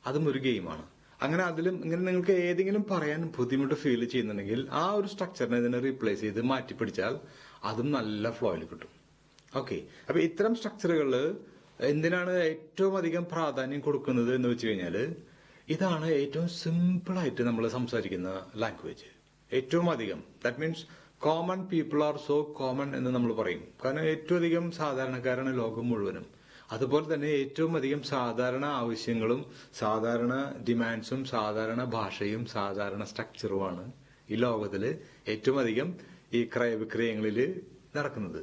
അതും ഒരു ഗെയിമാണ് അങ്ങനെ അതിലും ഇങ്ങനെ നിങ്ങൾക്ക് ഏതെങ്കിലും പറയാൻ ബുദ്ധിമുട്ട് ഫീൽ ചെയ്യുന്നുണ്ടെങ്കിൽ ആ ഒരു സ്ട്രക്ചറിനെ ഇതിനെ റീപ്ലേസ് ചെയ്ത് മാറ്റി പിടിച്ചാൽ അതും നല്ല ഫ്ലോയിൽ കിട്ടും. ഓക്കെ അപ്പൊ ഇത്തരം സ്ട്രക്ചറുകൾ എന്തിനാണ് ഏറ്റവും അധികം പ്രാധാന്യം കൊടുക്കുന്നത് എന്ന് വെച്ച് കഴിഞ്ഞാൽ ഇതാണ് ഏറ്റവും സിമ്പിൾ ആയിട്ട് നമ്മൾ സംസാരിക്കുന്ന ലാംഗ്വേജ് ഏറ്റവും അധികം. That means common people are so common എന്ന് നമ്മൾ പറയും. കാരണം ഏറ്റവും അധികം സാധാരണക്കാരാണ് ലോകം മുഴുവനും. അതുപോലെ തന്നെ ഏറ്റവും അധികം സാധാരണ ആവശ്യങ്ങളും സാധാരണ ഡിമാൻഡ്സും സാധാരണ ഭാഷയും സാധാരണ സ്ട്രക്ചറുമാണ് ഈ ലോകത്തിൽ ഏറ്റവും അധികം ഈ ക്രയവിക്രയങ്ങളിൽ നടക്കുന്നത്.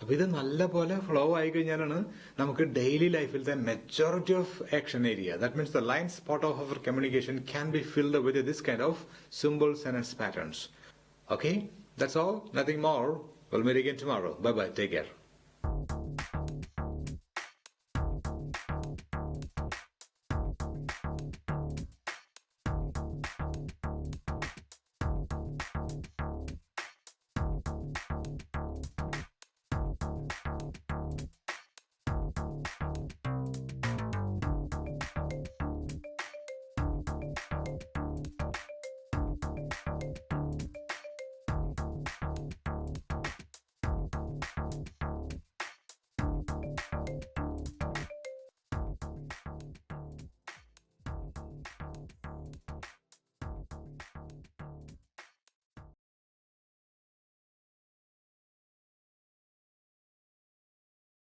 അപ്പൊ ഇത് നല്ല പോലെ ഫ്ലോ ആയി കഴിഞ്ഞാലാണ് നമുക്ക് ഡെയിലി ലൈഫിൽ the majority of action area that means the line spot of our communication can be filled with this kind of simples and patterns okay that's all nothing more well merry again tomorrow bye bye take care